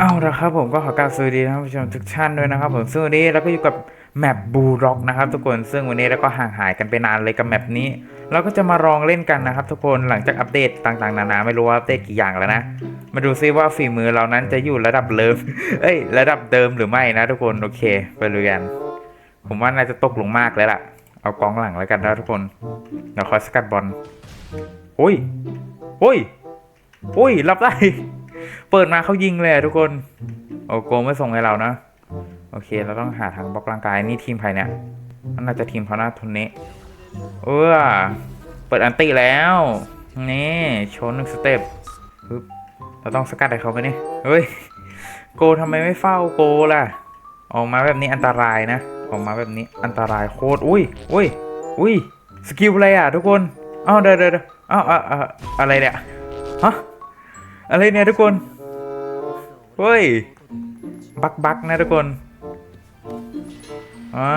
เอาละครับผมก็ขอกราบสวัสดีท่านผู้ชมทุกท่านด้วยนะครับผมซึ่งวันนี้เราก็อยู่กับแมปบูร็อกนะครับทุกคนซึ่งวันนี้เราก็ห่างหายกันไปนานเลยกับแมปนี้ เราก็จะมาลองเล่นกันนะครับ ทุกคนหลังจากอัปเดตต่างๆ นานาไม่รู้ว่าอัปเดตกี่อย่างแล้วนะ มาดูซิว่าฝีมือเรานั้นจะอยู่ระดับเลิฟเอ้ย ระดับเดิมหรือไม่นะ ทุกคนโอเค ไปเลยกัน ผมว่าน่าจะตกลงมากเลยล่ะ เอากองหลังแล้วกันนะทุกคนเดี๋ยวคอยสกัดบอลโอ้ยโอ้ยโอ้ยรับได้ เปิดมาเขายิงเลยทุกคน โอ้โกไม่ส่งให้เรานะ โอเค เราต้องหาทางบล็อกร่างกายนี่ทีมใครเนี่ยมันน่าจะทีมเขาหน้าทุนนี้เออเปิดอันติแล้ว นี่โชว์หนึ่งสเต็ปปึ๊บเราต้องสกัดให้เขาไปนี่เฮ้ย โกทำไมไม่เฝ้าโกล่ะ ออกมาแบบนี้อันตรายนะ ออกมาแบบนี้อันตรายโคตร อุ้ยอุ้ยอุ้ยสกิลอะไรอะทุกคนอ้าวเดี๋ยวเดี๋ยวเดี๋ยวอ้าวอะไรเนี่ย ฮะ อะไรเนี่ยทุกคนเฮ้ย บักบักนะทุกคนอ่า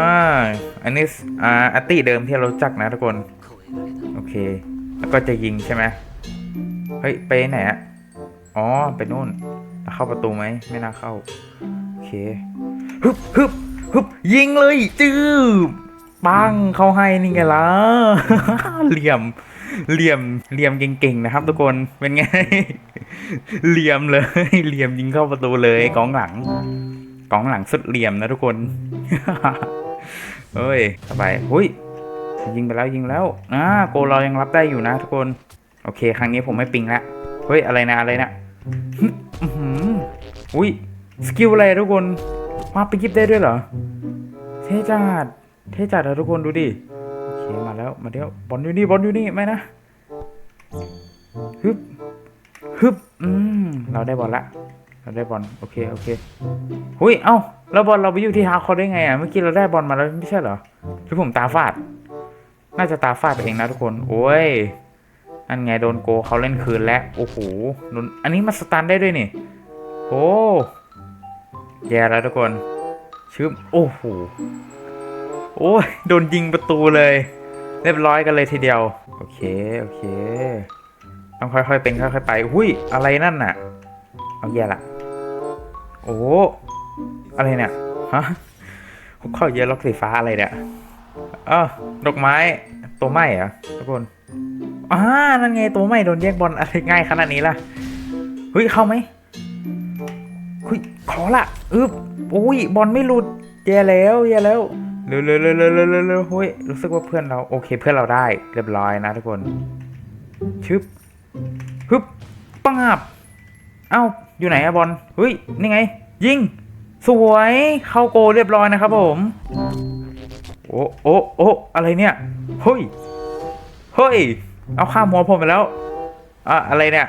อันนี้สอ่าอัตติเดิมที่เราจักนะทุกคน โอเค แล้วก็จะยิงใช่ไหมเฮ้ย ไปไหนอะอ๋อ ไปนู่น เข้าประตูไหม ไม่น่าเข้า โอเค ฮึบฮึบฮึบยิงเลยจืบปังเข้าให้นี่ไงล่ะเหลี่ยม เหลี่ยมเหลี่ยมเก่งๆนะครับ ทุกคนเป็นไง เหลี่ยมเลยเหลี่ยมยิงเข้าประตูเลยกองหลังกองหลังสุดเหลี่ยมนะทุกคนเฮ้ยสบายหุ้ยยิงไปแล้วยิงแล้วอ่าโกเรายังรับได้อยู่นะ ทุกคนโอเค ครั้งนี้ผมไม่ปิงละเฮ้ยอะไรนะอะไรนะฮึอื้อหืออุ้ยสกิลอะไรอะทุกคนมาไปยิบได้ด้วยเหรอเท่จัดเท่จัดอะทุกคนดูดิโอ เคมาแล้วมาเดี๋ยวบอลอยู่นี่บอลอยู่นี่ไม่นะฮึบฮึบอืมเราได้บอลละเราได้บอลโอเคโอเคหุยเอ้าแล้วบอลเราไปอยู่ที่เท้าเขาได้ไงอะเมื่อกี้เราได้บอลมาแล้วไม่ใช่เหรอหรือผมตาฟาด น่าจะตาฟาดไปเองนะทุกคนโอ้ยอันไงโดนโกเขาเล่นคืนแล้วโอ้โหโดนอันนี้มาสตันได้ด้วยนี่โอ้แย่แล้วทุกคนชึบโอ้โหโอ้ยโดนยิงประตูเลย เรียบร้อยกันเลยทีเดียว โอเค โอเค ต้องค่อยๆเป็นค่อยๆไปหุยอะไรนั่นน่ะ เอาแย่ละ โอ้ อะไรเนี่ย ฮะหุบเข้าเยอะล็อกสีฟ้าอะไรเนี่ยอ้าวดอกไม้ ตัวไหม้เหรอทุกคนอ่านั่นไงตัวไหม้โดนแยกบอลอะไรง่ายขนาดนี้ล่ะเฮ้ยเข้าไหมเฮ้ยขอละอึบอุ้ยบอลไม่หลุดแย่แล้วแย่แล้ว เร็วเร็วเร็วเร็วเร็วเร็วเฮ้ยรู้สึกว่าเพื่อนเราโอเคเพื่อนเราได้เรียบร้อยนะทุกคนชึบฮึบปังบเอ้าอยู่ไหนอะบอลเฮ้ยนี่ไง ยิงสวยเข้าโกเรียบร้อยนะครับผมโอ้โอ้โอ้อะไรเนี่ยเฮ้ยเฮ้ยเอาข้ามหัวผมไปแล้วอะอะไรเนี่ย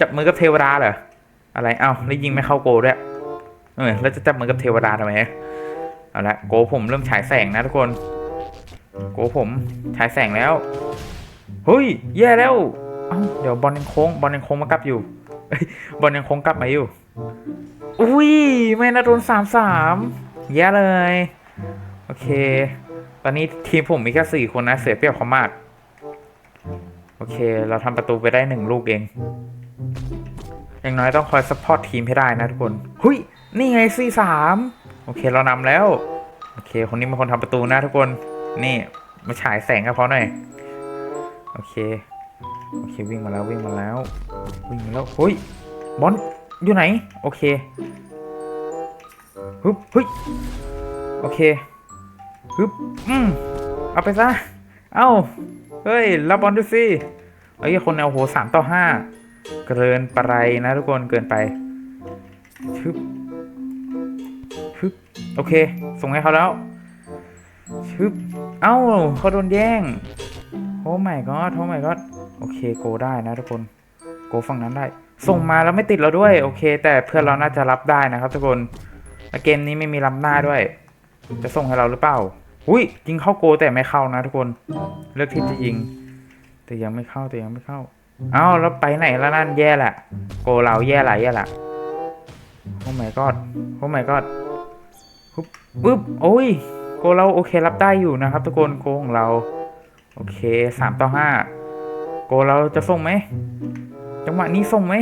จับมือกับเทวดาเหรออะไรเอ้าแล้วยิงไม่เข้าโกด้วยเออแล้วจะจับมือกับเทวดาทำไม เอาละโกผมเริ่มฉายแสงนะทุกคน โกผมฉายแสงแล้ว เฮ้ยแย่แล้วเอ้าเดี๋ยวบอลยังโค้งบอลยังโค้งมากลับอยู่บอลยังโค้งกลับมาอยู่ อุ้ยไม่นะโดนสามสามแย่เลย โอเค ตอนนี้ทีมผมมีแค่สี่คนนะ เสียเปรียบเขามาก โอเค เราทำประตูไปได้หนึ่งลูกเองอย่างน้อยต้องคอยซัพพอร์ตทีมให้ได้นะทุกคน หุยนี่ไงสี่สาม อเคเรานำแล้ว โอเค คนนี้เป็นคนทำประตูนะทุกคน นี่มาฉายแสงกับเขาหน่อย โอเค โอเควิ่งมาแล้ววิ่งมาแล้ว วิ่งมาแล้วเฮ้ยบอลอยู่ไหน โอเคฮึบเฮ้ยโอเคฮึบอืมเอาไปซะ เอ้า เฮ้ย รับบอลดูสิไอ้คนเอาโหสามต่อห้าเกินไปนะทุกคนเกินไปฮึบ โอเค ส่งให้เขาแล้วฮึบเอ้าเขาโดนแย่งโอ้ไม่ก็โอ้ไม่ก็โอเคโกได้นะทุกคนโกฝั่งนั้นได้ ส่งมาแล้วไม่ติดเราด้วย โอเค แต่เพื่อนเราน่าจะรับได้นะครับ ทุกคนและเกมนี้ไม่มีรับหน้าด้วย จะส่งให้เราหรือเปล่าอุ้ยยิงเข้าโกแต่ไม่เข้านะทุกคนเลือกที่จะยิง แต่ยังไม่เข้าแต่ยังไม่เข้าเอ้าแล้วไปไหนแล้วนั่นแย่แหละโกเราแย่หละแย่ละโอ้ my god โอ้ my god ปึ๊บ ปึ๊บโอ้ย โกเราโอเครับได้อยู่นะครับทุกคนโกของเรา โอเคสามต่อห้าโกเราจะส่งไหมจังหวะนี้ส่งไหม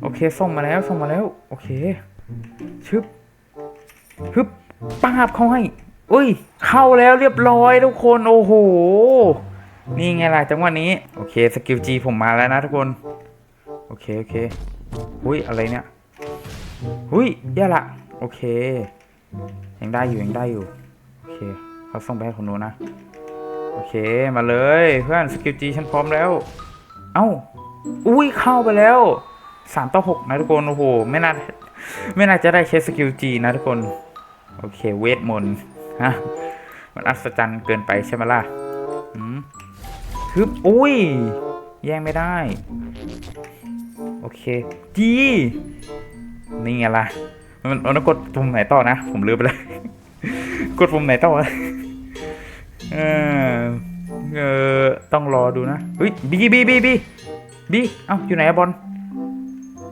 โอเคส่งมาแล้วส่งมาแล้ว โอเค ชึบฮึบป้าบเข้าให้อุ้ย เข้าแล้วเรียบร้อยทุกคนโอ้โหนี่ไงล่ะจังหวะนี้ โอเคสกิลจีผมมาแล้วนะทุกคน โอเค โอเค หุ้ย อะไรเนี่ย หุ้ยแย่ละ โอเค ยังได้อยู่ยังได้อยู่ โอเคเขาส่งไปให้คนนู้นนะ โอเคมาเลยเพื่อนสกิลจีฉันพร้อมแล้ว เอ้า อุ้ยเข้าไปแล้วสามต่อหกนะทุกคนโอ้โหไม่น่าไม่น่าจะได้ใช้สกิลจีนะทุกคน โอเคเวทมนต์ฮะมันอัศจรรย์เกินไปใช่ไหมล่ะอืมฮึบอุ้ย แย่งไม่ได้ โอเคจีนี่ไงล่ะ มันมันกดปุ่มไหนต่อนะ ผมลืมไปเลย กดปุ่มไหนต่อวะเออเออต้องรอดูนะเฮ้ยบีบีบีบีบีเอ้าอยู่ไหนบอล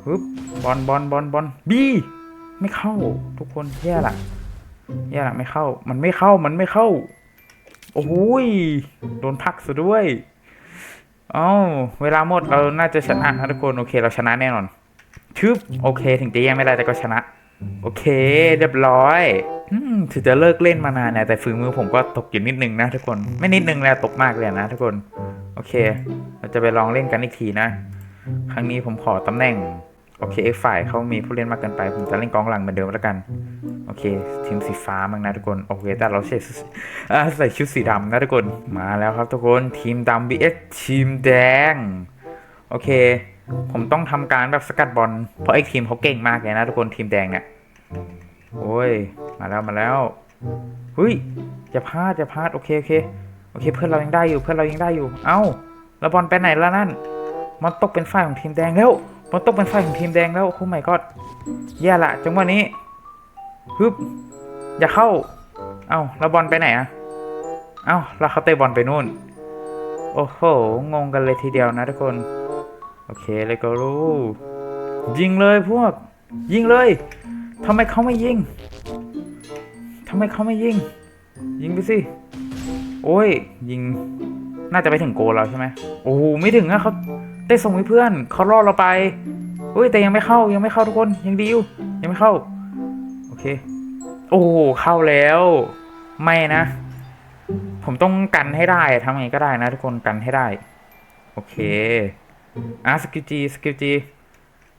ฮึบบอลบอลบอลบอลบีไม่เข้า ทุกคนแย่ละแย่ละไม่เข้า มันไม่เข้ามันไม่เข้า โอ้ยโดนพักซะด้วยเอ้าเวลาหมดเราน่าจะชนะนะทุกคนโอเคเราชนะแน่นอนชึบโอเค ถึงจะแย่งไม่ได้แต่ก็ชนะ โอเค เรียบร้อยอืมถึงจะเลิกเล่นมานานนะแต่ฝีมือผมก็ตกอยู่นิดนึงนะทุกคนไม่นิดนึงแล้วตกมากเลยนะทุกคน โอเค เราจะไปลองเล่นกันอีกทีนะ ครั้งนี้ผมขอตำแหน่ง โอเคเอฝ่ายเขามีผู้เล่นมากเกินไป ผมจะเล่นกองหลังเหมือนเดิมแล้วกัน โอเค ทีมสีฟ้ามั้งนะทุกคน โอเค แต่เราใส่ใส่ชุดสีดำนะทุกคน มาแล้วครับทุกคน ทีมดำ vs ทีมแดง โอเค ผมต้องทำการแบบสกัดบอลเพราะไอ้ทีมเขาเก่งมากเลยนะทุกคนทีมแดงเนี่ยโอ้ยมาแล้วมาแล้วเฮ้ยอย่าพลาดอย่าพลาดโอเคโอเคโอเค เพื่อนเรายังได้อยู่เพื่อนเรายังได้อยู่ เอ้าแล้วบอลไปไหนแล้วนั่น มันตกเป็นฝ่ายของทีมแดงแล้วมันตกเป็นฝ่ายของทีมแดงแล้วโอ้ไม่ก็แย่ละจังหวะนี้ฮึบอย่าเข้า เอ้าแล้วบอลไปไหนอะเอ้าแล้วเขาเตะบอลไปนู่น โอ้โหงงกันเลยทีเดียวนะทุกคน โอเคเลยก็รู้ ยิงเลยพวก ยิงเลยทำไมเขาไม่ยิงทำไมเขาไม่ยิง ยิงไปสิ โอ้ย ยิง น่าจะไปถึงโกลแล้วใช่ไหมโอ้โหไม่ถึงอะเขาได้ส่งให้เพื่อนเขาล่อเราไปเฮ้ยแต่ยังไม่เข้ายังไม่เข้าทุกคนยังดีอยู่ยังไม่เข้า โอเค โอ้เข้าแล้ว ไม่นะ ผมต้องกันให้ได้ทำไงก็ได้นะทุกคนกันให้ได้ โอเค อะสกิลจีสกิลจี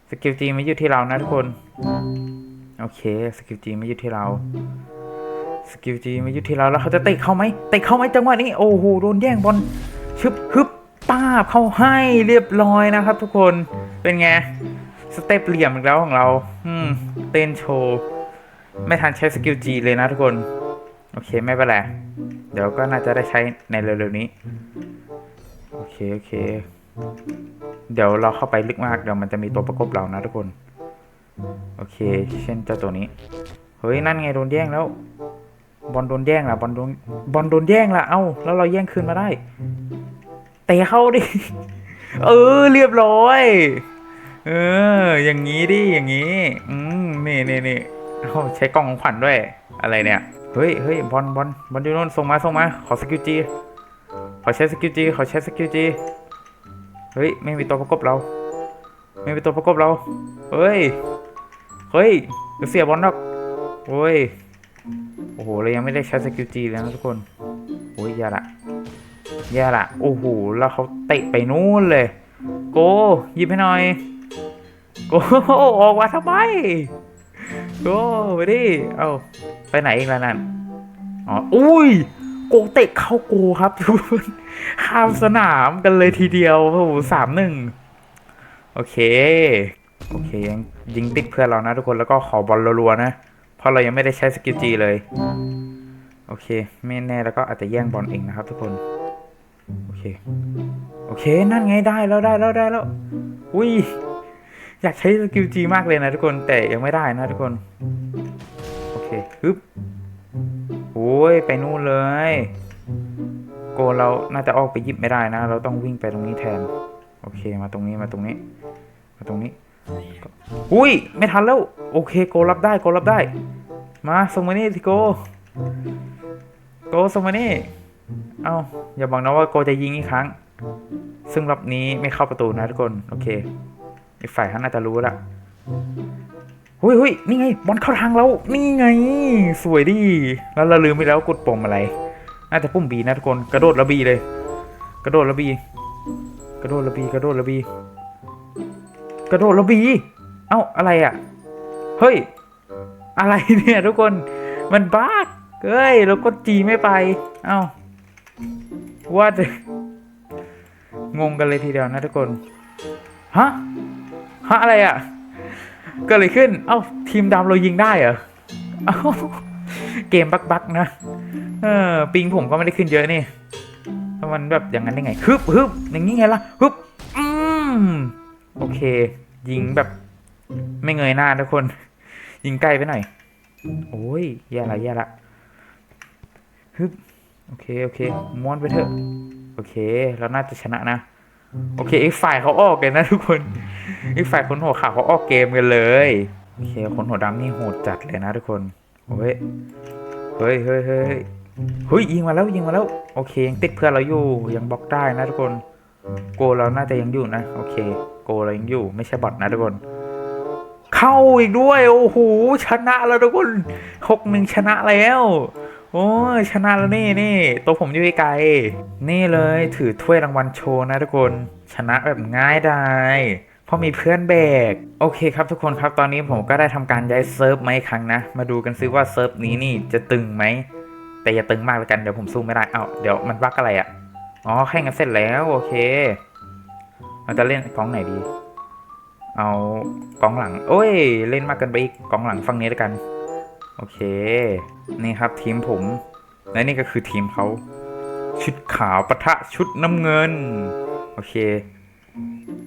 สกิลจีไม่อยู่ที่เรานะทุกคน โอเคสกิลจีไม่อยู่ที่เราสกิลจีไม่อยู่ที่เราแล้วเขาจะเตะเข้าไหมเตะเข้าไหมจังหวะนี้โอ้โหโดนแย่งบอลชึบฮึบป้าบเข้าให้เรียบร้อยนะครับ ทุกคนเป็นไงสเต็ปเหลี่ยมอีกแล้วของเราอืมเต้นโชว์ไม่ทันใช้สกิลจีเลยนะทุกคน โอเคไม่เป็นไรเดี๋ยวก็น่าจะได้ใช้ในเร็วๆนี้ โอเค โอเค เดี๋ยวเราเข้าไปลึกมากเดี๋ยวมันจะมีตัวประกบเรานะทุกคน โอเค เช่นเจ้าตัวนี้ เฮ้ยนั่นไงโดนแย่งแล้ว บอลโดนแย่งละบอลโดนบอลโดนแย่งละเอ้าแล้วเราแย่งคืนมาได้เตะเข้าดิ เออเรียบร้อย เออ อย่างนี้ดิอย่างนี้ อืมนี่นี่นี่เอาใช้กล่องของขวัญด้วย อะไรเนี่ยเฮ้ยเฮ้ยบอลบอลบอลอยู่โน่นส่งมาส่งมา ขอสกิลจีขอใช้สกิลจีขอใช้สกิลจี เฮ้ย ไม่มีตัวประกบเรา ไม่มีตัวประกบเรา เฮ้ย เฮ้ยเดี๋ยวเสียบอลดอกโอ้ย โอ้โห เรายังไม่ได้ใช้สกิลจีเลยนะทุกคน โอ้ยแย่ละแย่ละโอ้โห แล้วเขาเตะไปนู่นเลย โกหยิบให้หน่อย โกออกมาทำไม โกไปดิ เอาไปไหนอีกแล้วนั่น อ๋อ อุ้ย โกเตะเข้าโกครับทุกคนข้ามสนามกันเลยทีเดียวโอ้โหสามหนึ่งโอเค โอเคยังยิงติดเพื่อนเรานะทุกคนแล้วก็ขอบอลรัวๆนะ เพราะเรายังไม่ได้ใช้สกิลจีเลย โอเค ไม่แน่แล้วก็อาจจะแย่งบอลเองนะครับทุกคน โอเค โอเค นั่นไงได้แล้วได้แล้วได้แล้ว อุ้ย อยากใช้สกิลจีมากเลยนะทุกคน แต่ยังไม่ได้นะทุกคน โอเคฮึบ ยไปนู่นเลย โกเราน่าจะออกไปหยิบไม่ได้นะ เราต้องวิ่งไปตรงนี้แทน โอเคมาตรงนี้มาตรงนี้ มาตรงนี้ อุ้ยไม่ทันแล้ว โอเคโกรับได้โกรับได้ มาส่งมานี่สิโก โกส่งมานี่ เอาอย่าบอกนะว่าโกจะยิงอีกครั้ง ซึ่งรอบนี้ไม่เข้าประตูนะทุกคน โอเค อีกฝ่ายเขาน่าจะรู้ละ หุยหุยนี่ไง บอลเข้าทางเรา นี่ไง สวยดิ แล้วเราลืมไปแล้วกดปุ่มอะไร น่าจะปุ่มบีนะทุกคน กระโดดแล้วบีเลย กระโดดแล้วบี กระโดดแล้วบี กระโดดแล้วบี กระโดดแล้วบี เอ้า อะไรอะ เฮ้ย อะไรเนี่ยทุกคน มันบ้าเฮ้ย เรากดจีไม่ไป เอ้าว่าแต่งงกันเลยทีเดียวนะทุกคน ฮะ ฮะอะไรอะ กิดอะไรขึ้น เอ้า ทีมดำเรายิงได้เหรอเอ้าเกมบักบักๆนะ เออ ปิงผมก็ไม่ได้ขึ้นเยอะนี่ถ้ามันแบบอย่างนั้นได้ไงฮึบฮึบอย่างนี้ไงล่ะฮึบอืมโอเค ยิงแบบ ไม่เงยหน้าทุกคน ยิงใกล้ไปหน่อย โอ้ยแย่ละแย่ละฮึบโอเค โอเคม้วนไปเถอะ โอเค เราน่าจะชนะนะ โอเคอีกฝ่ายเขาออกกันนะทุกคนอีกฝ่ายคนหัวขาวเขาออกเกมกันเลยโอเคคนหัวดำนี่โหดจัดเลยนะทุกคนโอ้ยเฮ้ยเฮ้ยเฮ้ยเฮ้ยยิงมาแล้วยิงมาแล้วโอเคยังติดเพื่อนเราอยู่ยังบล็อกได้นะทุกคน โกเราน่าจะยังอยู่นะโอเค โกเรายังอยู่ไม่ใช่บอทนะทุกคน เข้าอีกด้วยโอ้โหชนะแล้วทุกคนหกหนึ่งชนะแล้ว โอ้ยชนะแล้วนี่นี่ตัวผมอยู่ไกลๆนี่เลยถือถ้วยรางวัลโชว์นะทุกคน ชนะแบบง่ายได้เพราะมีเพื่อนแบก โอเคครับทุกคนครับตอนนี้ผมก็ได้ทำการย้ายเซิร์ฟมาอีกครั้งนะ มาดูกันซิว่าเซิร์ฟนี้นี่จะตึงไหม แต่อย่าตึงมากแล้วกันเดี๋ยวผมสู้ไม่ได้เอ้าเดี๋ยวมันบั๊กอะไรอะ่ะ อ๋อแข่งกันเสร็จแล้วโอเคเราจะเล่นกองไหนดี เอากองหลัง โอ้ย เล่นมากเกินไปอีกกองหลังฝั่งนี้แล้วกัน โอเค นี่ครับทีมผม และนี่ก็คือทีมเขา ชุดขาวปะทะชุดน้ำเงิน โอเค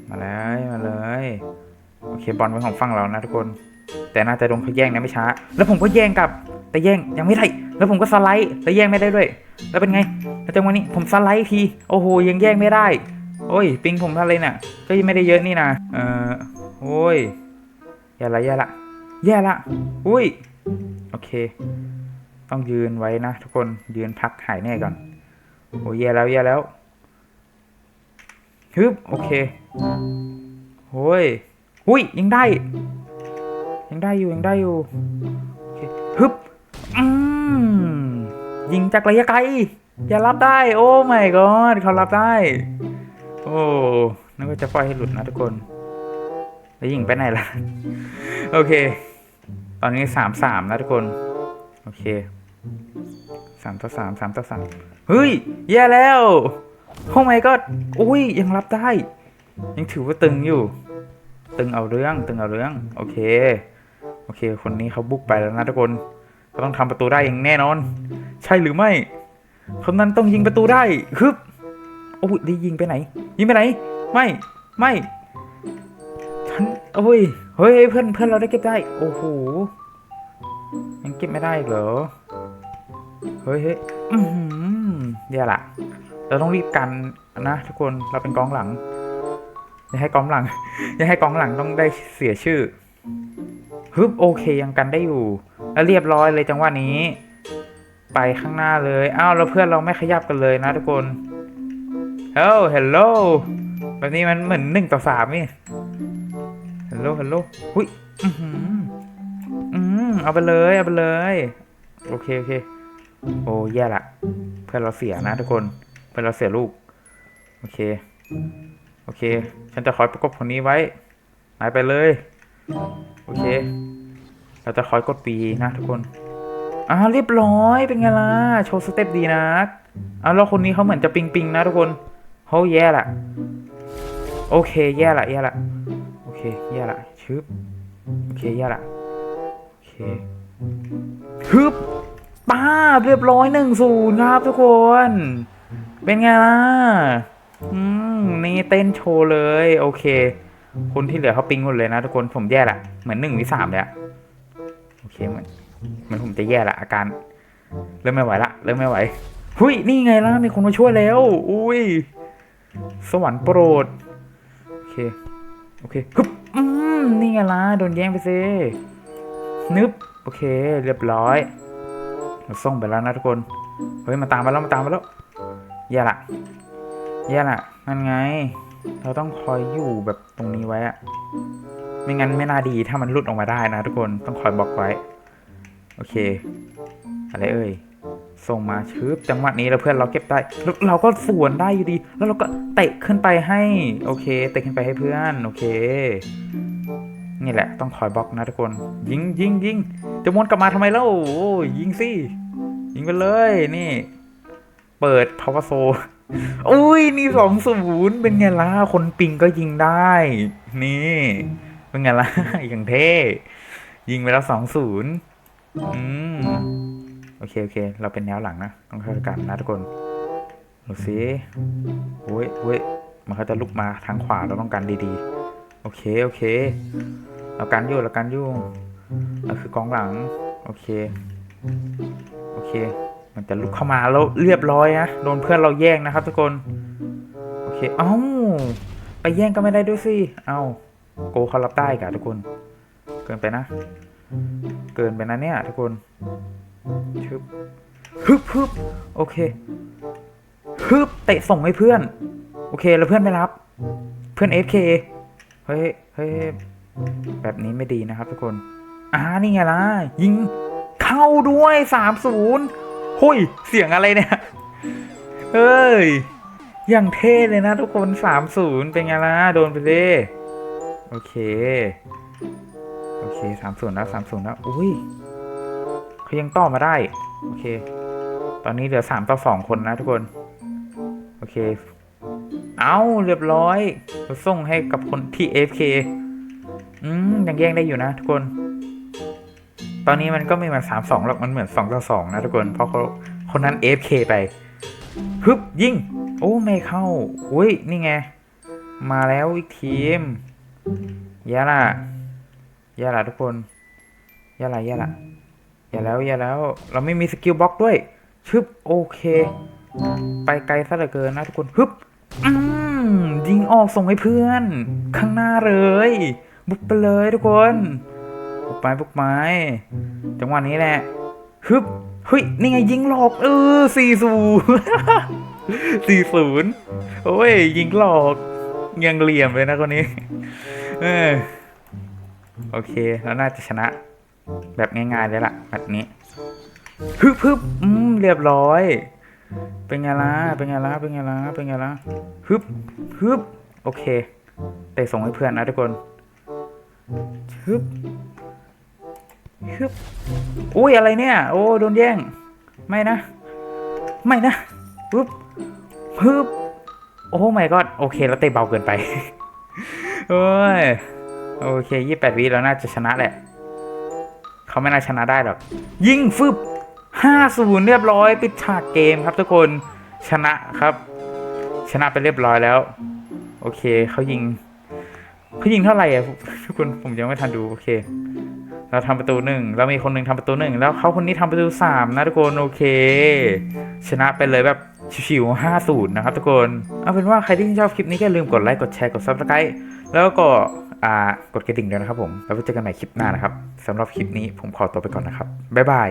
มาเลยมาเลย โอเคบอลเป็นของฝั่งเรานะทุกคน แต่น่าจะโดนเขาแย่งนะไม่ช้า แล้วผมก็แย่งกลับ แต่แย่งยังไม่ได้ แล้วผมก็สไลด์แล้วแย่งไม่ได้ด้วย แล้วเป็นไงแล้วจังหวะนี้ผมสไลด์ทีโอ้โหยังแย่งไม่ได้ โอ้ยปิงผมอะไรน่ะ ก็ยังไม่ได้เยอะนี่นะเออโอ้ยแย่ละแย่ละแย่ละ อุ้ย เค ต้องยืนไว้นะทุกคนยืนพักหายแน่ก่อนโอ้ยแย่แล้วแย่แล้วฮึบโอเคโอ้ยหุ้ยยังได้ ยังได้อยู่ยังได้อยู่ฮึบอืมยิงจากระยะไกลอย่ารับได้ โอ้ไม่กอดเขารับได้ โอ้นึกว่าจะปล่อยให้หลุดนะทุกคน แล้วยิงไปไหนล่ะ โอเค ตอนนี้สามสามนะทุกคน โอเคสามต่อสามสามต่อสามเฮ้ย แย่แล้วโอ้ไม่ก็อุ้ยยังรับได้ ยังถือว่าตึงอยู่ ตึงเอาเรื่องตึงเอาเรื่อง โอเค โอเค คนนี้เขาบุกไปแล้วนะทุกคนเขาต้องทำประตูได้อย่างแน่นอน ใช่หรือไม่คนนั้นต้องยิงประตูได้ฮึบโอ้ยได้ยิงไปไหน ยิงไปไหน ไม่ ไม่ โอ้ย เฮ้ยเพื่อนเพื่อนเราได้เก็บได้ โอ้โห ยังเก็บไม่ได้เหรอ เฮ้ยเฮ้ยเดี๋ยวล่ะ เราต้องรีบกันนะทุกคน เราเป็นกองหลัง อย่าให้กองหลัง อย่าให้กองหลังต้องได้เสียชื่อ ฮึบโอเคยังกันได้อยู่ แล้วเรียบร้อยเลยจังหวะนี้ ไปข้างหน้าเลย อ้าวแล้วเพื่อนเราไม่ขยับกันเลยนะทุกคนเฮ้ยฮัลโหลแบบนี้มันเหมือนหนึ่งต่อสามนี่ ลโหลฮัลโหลหุ้ยอือหืออืมเอาไปเลยเอาไปเลย โอเคโอเค โอ้แย่ละ เพื่อนเราเสียนะทุกคน เพื่อนเราเสียลูก โอเค โอเค ฉันจะคอยประกบคนนี้ไว้หายไปเลย โอเค เราจะคอยกดปีนะทุกคนอ่าเรียบร้อยเป็นไงล่ะ โชว์สเต็ปดีนะอ่าแล้วคนนี้เขาเหมือนจะปิงปิงนะทุกคนเขาแย่ละ โอเค แย่ละแย่ละ เคแย่ละชึบโอเคแย่ละโอเคฮึบป้าเรียบร้อยหนึ่งศูนย์ครับทุกคน เป็นไงล่ะอืมนี่เต้นโชว์เลย โอเค คนที่เหลือเขาปิงหมดเลยนะทุกคนผมแย่ละเหมือนหนึ่งวิสามเลยอะโอเคเหมือนเหมือนผมจะแย่ละอาการ เริ่มไม่ไหวละเริ่มไม่ไหวหุยนี่ไงล่ะมีคนมาช่วยแล้ว อุ้ยสวรรค์โปรดโอเค โอเคฮึบอืมนี่ไงล่ะโดนแย่งไปซินึบโอเค เรียบร้อยเราส่งไปแล้วนะทุกคน เฮ้ยมาตามมาแล้วมาตามมาแล้วแย่ละแย่ละนั่นไง เราต้องคอยอยู่แบบตรงนี้ไว้อะไม่งั้นไม่น่าดีถ้ามันหลุดออกมาได้นะทุกคนต้องคอยบล็อกไว้ โอเค อะไรเอ่ย ส่งมาชึบจังหวะนี้แล้วเพื่อนเราเก็บได้แล้วเราก็สวนได้อยู่ดี แล้วเราก็เตะขึ้นไปให้โอเค เตะขึ้นไปให้เพื่อนโอเค นี่แหละ ต้องคอยบล็อกนะทุกคน ยิงยิงยิงจะม้วนกลับมาทำไมเล่าโอ้ยยิงสิยิงไปเลยนี่ เปิดพาวเวอร์โซอุ้ยนี่สองศูนย์เป็นไงล่ะคนปิงก็ยิงได้ นี่เป็นไงล่ะอย่างเท่ยิงไปแล้วสองศูนย์อืม โอเค โอเค เราเป็นแนวหลังนะ ต้องเข้ากันนะทุกคนดูสิโอ้ยโอ้ยมันเขาจะลุกมาทางขวาเราต้องการดีๆ โอเค โอเค เรากันอยู่เรากันอยู่เราคือกองหลัง โอเค โอเค มันจะลุกเข้ามาแล้วเรียบร้อยนะ โดนเพื่อนเราแย่งนะครับ ทุกคน โอเค เอ้า ไปแย่งก็ไม่ได้ด้วยสิ เอ้า โกเขารับได้กะทุกคน เกินไปนะ เกินไปนะเนี่ย ทุกคน ชึบฮึบฮึบโอเคฮึบเตะส่งให้เพื่อน โอเค แล้วเพื่อนไม่รับ เพื่อน FK เคเฮ้ยเฮ้ยแบบนี้ไม่ดีนะครับทุกคนอ่านี่ไงล่ะ ยิงเข้าด้วยสามศูนย์หุยเสียงอะไรเนี่ยเฮ้ยอย่างเท่เลยนะทุกคนสามศูนย์เป็นไงล่ะ โดนไปเลยโอเค โอเคสามศูนย์แล้วสามศูนย์แล้ว อุ้ย เขายังต่อมาได้ โอเค ตอนนี้เหลือสามต่อสองคนนะทุกคน โอเค เอาเรียบร้อยเราส่งให้กับคนที่ AFK อืมยังแย่งได้อยู่นะทุกคน ตอนนี้มันก็ไม่เหมือนสามสองหรอกมันเหมือนสองต่อสองนะทุกคน เพราะเขาคนนั้น AFK ไปฮึบยิงโอ้ไม่เข้าอุ้ยนี่ไง มาแล้วอีกทีมย่ละย่ละทุกคนย่ละย่ละ อย่าแล้วอย่าแล้ว เราไม่มีสกิลบล็อกด้วย ชึบโอเค ไปไกลซะเหลือเกินนะทุกคนฮึบอืมยิงออกส่งให้เพื่อน ข้างหน้าเลย บุกไปเลยทุกคนบุกไปบุกไม้จังหวะนี้แหละฮึบเฮ้ยนี่ไงยิงหลอกเออสี่ศูนย์สี่ศูนย์โอ้ย ยิงหลอกยังเหลี่ยมเลยนะคนนี้ เออโอเค แล้วน่าจะชนะ แบบง่ายๆเลยล่ะแบบนี้ฮึบฮึบอืมเรียบร้อย เป็นไงล่ะ เป็นไงล่ะ เป็นไงล่ะ เป็นไงล่ะฮึบฮึบโอเคเตะส่งให้เพื่อนนะทุกคนฮึบฮึบอุ้ยอะไรเนี่ย โอ้โดนแย่ง ไม่นะ ไม่นะฮึบฮึบโอ้ไม่ก็โอเคแล้วเตะเบาเกินไปโอ้ยโอเคยี่แปดวิแล้วน่าจะชนะแหละ เขาไม่น่าชนะได้หรอก ยิงฟึบห้าศูนย์เรียบร้อยปิดฉากเกมครับทุกคนชนะครับ ชนะไปเรียบร้อยแล้ว โอเคเขายิงเขายิงเท่าไหร่อะทุกคนผมยังไม่ทันดูโอเค เราทำประตูหนึ่งเรามีคนหนึ่งทำประตูหนึ่งแล้วเขาคนนี้ทำประตูสามนะทุกคนโอเค ชนะไปเลยแบบชิวๆห้าศูนย์นะครับทุกคนเอาเป็นว่าใครที่ชอบคลิปนี้ก็อย่าลืมกดไลค์กดแชร์กด subscribe แล้วก็กดกระดิ่งด้วยนะครับผม แล้วไปเจอกันใหม่คลิปหน้านะครับสำหรับคลิปนี้ผมขอตัวไปก่อนนะครับ บ๊ายบาย